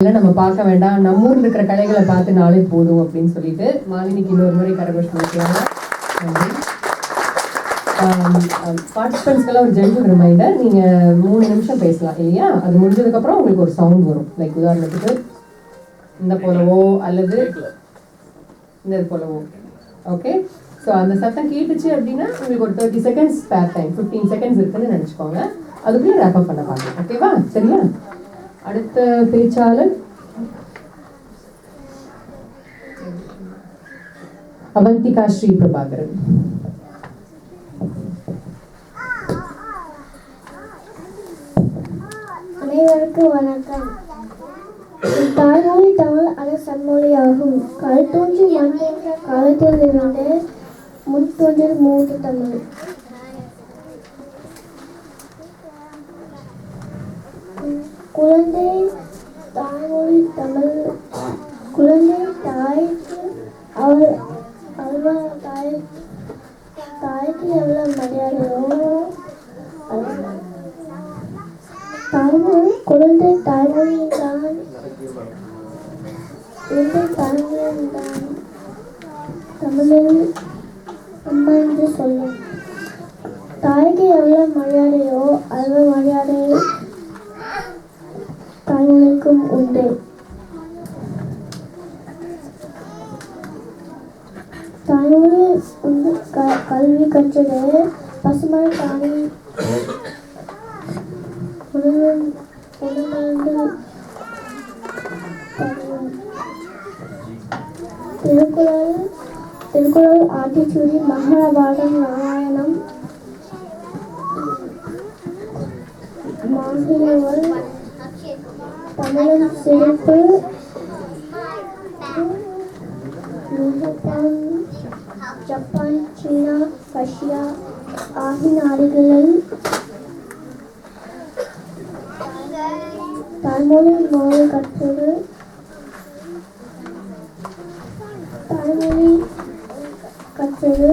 இல்லை நம்ம பார்க்க வேண்டாம். நம்ம ஊரில் இருக்கிற கலைகளை பார்த்து நாளே போதும் அப்படின்னு சொல்லிட்டு மாலினிக்கு இன்னொரு முறை கரகோஷம் பண்ணிக்கலாம் பார்ட்டிசிபென்ட்ஸ்க்கெல்லாம் ஒரு ஜென்ரல் ரிமைண்டர் நீங்கள் மூணு நிமிஷம் பேசலாம் இல்லையா? அது முடிஞ்சதுக்கப்புறம் உங்களுக்கு ஒரு சவுண்ட் வரும். லைக் உதாரணத்துக்கு இந்த போலவோ அல்லது இந்த இது போலவோ. ஓகே ஸோ அந்த சத்தம் கேட்டுச்சு அப்படின்னா உங்களுக்கு ஒரு thirty seconds spare time fifteen seconds இருக்குன்னு நினச்சிக்கோங்க. அதுக்குள்ளே ரேப்பப் பண்ண பாருங்க. ஓகேவா சரியா? அடுத்த பேச்சாளர்? அவந்திகா ஸ்ரீ பிரபாகரன் அனைவருக்கும் வணக்கம். தாய்மொழி தமிழ் அது சன்மொழியாகும். கல் தோன்றி மண் என்ற காலத்தில் இருந்து முன் தோன்றில் மூன்று தமிழ். குழந்தை தாய்மொழி தமிழ் குழந்தை தாய்க்கு அவர் அவள் தாய் தாய்க்கு எவ்வளோ மரியாதையோ தாய்மொழி குழந்தை தாய்மொழி தான் குழந்தை தாய்மொழி தான் தமிழில் அம்மா என்று சொல்லும். தாய்க்கு எவ்வளோ மரியாதையோ அவ்வளோ மகாபாரதம் ராமாயணம் மாசியவள் தமிழன் சிறப்பு. ஜப்பான் சீனா ரஷ்யா ஆகிய நாடுகளில் தாய்மொழி மொழி கற்றது தாய்மொழி கற்றது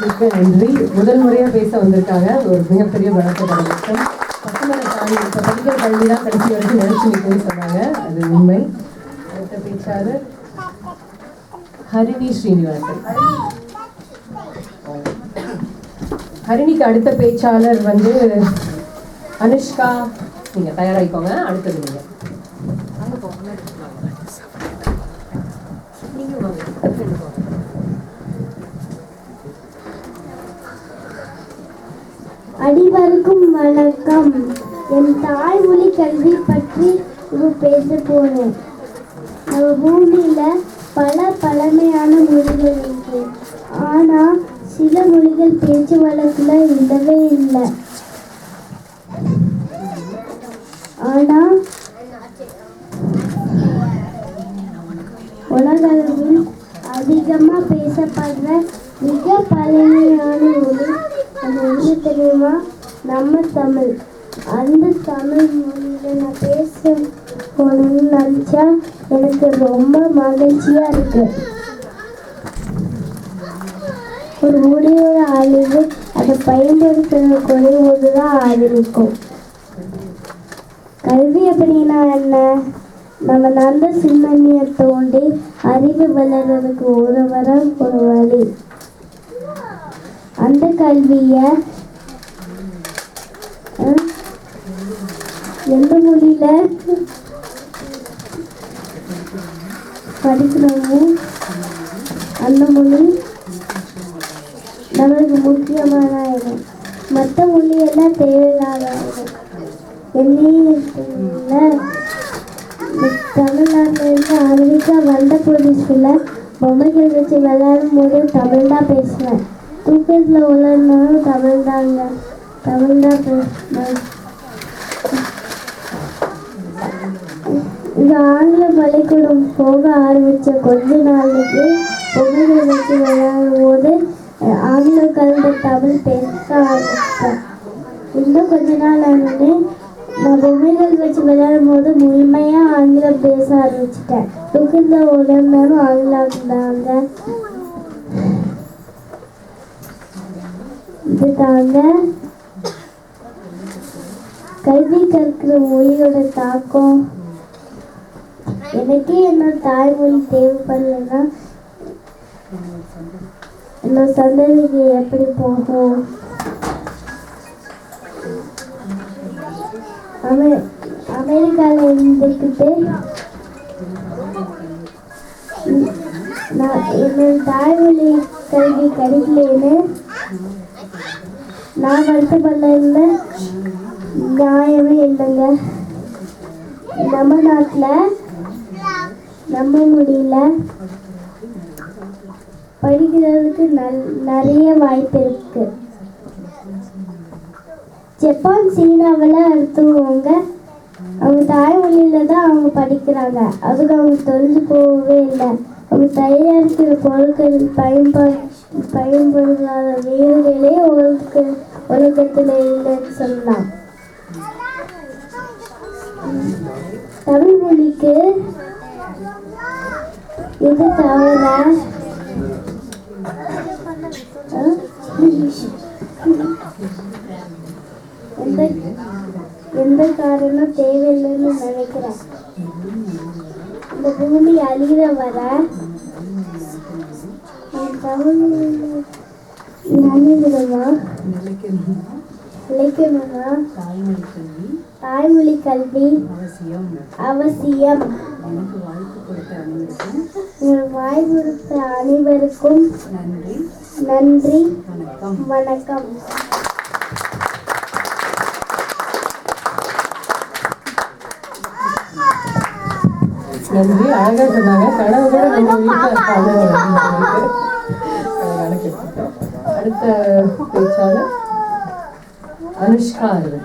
மிக்க நன்றி. முதல் முறையாக பேச வந்திருக்காங்க ஒரு மிகப்பெரிய வழக்க விஷயம் பசுமலை தாண்டி இப்போ படிக்கிற கல்வி தான் கடைசி வரைக்கும் நினைச்சு நிற்கும்னு சொன்னாங்க. அது உண்மை. அடுத்த பேச்சாளர் ஹரிணி ஸ்ரீனிவாசன். ஹரிணிக்கு அடுத்த பேச்சாளர் வந்து அனுஷ்கா. நீங்கள் தயாராகிக்கோங்க. அடுத்தது நீங்கள் நீங்கள் வாங்க. வணக்கம். என் தாய்மொழி கல்வி பற்றி இப்போ பேச போறேன். நம்ம பூமியில பல பழமையான மொழிகள் இருக்கு. ஆனா சில மொழிகள் பேச்சு வழக்குல இல்லவே இல்லை. ஆனா உலகளவில் அதிகமா பேசப்படுற மிக பழமையான மொழி அது என்ன தெரியுமா? நம்ம தமிழ். அந்த தமிழ் மொழியில நான் பேச போகணும்னு நினச்சா எனக்கு ரொம்ப மகிழ்ச்சியா இருக்கு. ஒரு மொழியோட அழிவு அதை பயன்படுத்துகிற குறைவோடு தான் ஆரம்பிக்கும் கல்வி அப்படின்னா என்ன? நம்ம நல்ல சிந்தனையை தோண்டி அறிவு வளர்றதுக்கு ஒரு வரம் ஒரு வழி. அந்த கல்வியை எந்த மொழியில? படிக்கிறோமோ அந்த மொழி? நம்மளுக்கு முக்கியமான இடம் மற்ற மொழியெல்லாம் தேவையில்லாத இடம் என்னையும் தமிழ்நாட்டிலேருந்து அமெரிக்கா வந்த புதுசில் பொம்மைகள் வச்சு விளையாடும் போது தமிழ் தான் பேசுவேன். தூக்கத்தில் உள்ளனாலும் தமிழ் தாங்க. தமிழ் தான் பேசுவேன். இந்த ஆங்கில பள்ளிக்கூடம் போக ஆரம்பித்த கொஞ்ச நாளைக்கு பொம்மைகள் வச்சு விளையாடும் போது ஆங்கில கலந்த தமிழ் பேச ஆரம்பித்தேன் இன்னும் கொஞ்ச நாள் ஆனோடனே நான் பொம்மைகள் வச்சு விளையாடும் போது முழுமையா ஆங்கிலம் பேச ஆரம்பிச்சிட்டேன். துகிந்த உடனேயும் ஆங்கிலம் இருந்தாங்க இதுதாங்க. கல்வி கற்கிற மொழியோட தாக்கம். எனக்கு என்னோட தாய்மொழி தேவைப்படலைன்னா என்னோட சந்ததிக்கு எப்படி போகும்? அமெ அமெரிக்காவில் இருந்துக்கிட்டு நான் என்னோட தாய்மொழி கல்வி கிடைக்கலன்னு நான் வருத்தப்படல நியாயமே இல்லைங்க. நம்ம நாட்டில் நம்ம மொழியில படிக்கிறதுக்கு நல் நிறைய வாய்ப்பு இருக்கு. ஜப்பான் சீனாவில் எடுத்துக்கோங்க அவங்க தாய்மொழியில தான் அவங்க படிக்கிறாங்க. அதுக்கு அவங்க தொழில் போகவே இல்லை. அவங்க தயாரிக்கிற பொருட்கள் பயன்பா பயன்படுத்தாத வீடுகளே உலக உலகத்தில் இல்லைன்னு சொல்லலாம் தமிழ் மொழிக்கு இது தவிர? எந்த எந்த காரணம் தேவையில்லைன்னு நினைக்கிறேன் இந்த பூமி அழிகிற வர தமிழ் நிலைக்கணும்னா தாய்மொழி கல்வி தாய்மொழி கல்வி அவசியம். அவசியம் எனக்கு வாய்ப்பு கொடுத்த அனைவருக்கும் உங்கள் வாய் கொடுத்த அனைவருக்கும் நன்றி. நன்றி வணக்கம். வணக்கம் நன்றி சொன்னாங்க. கனவு கூட நம்ம வீட்டில் அடுத்த பேச்சாளர் அனுஷ்கா அவர்கள்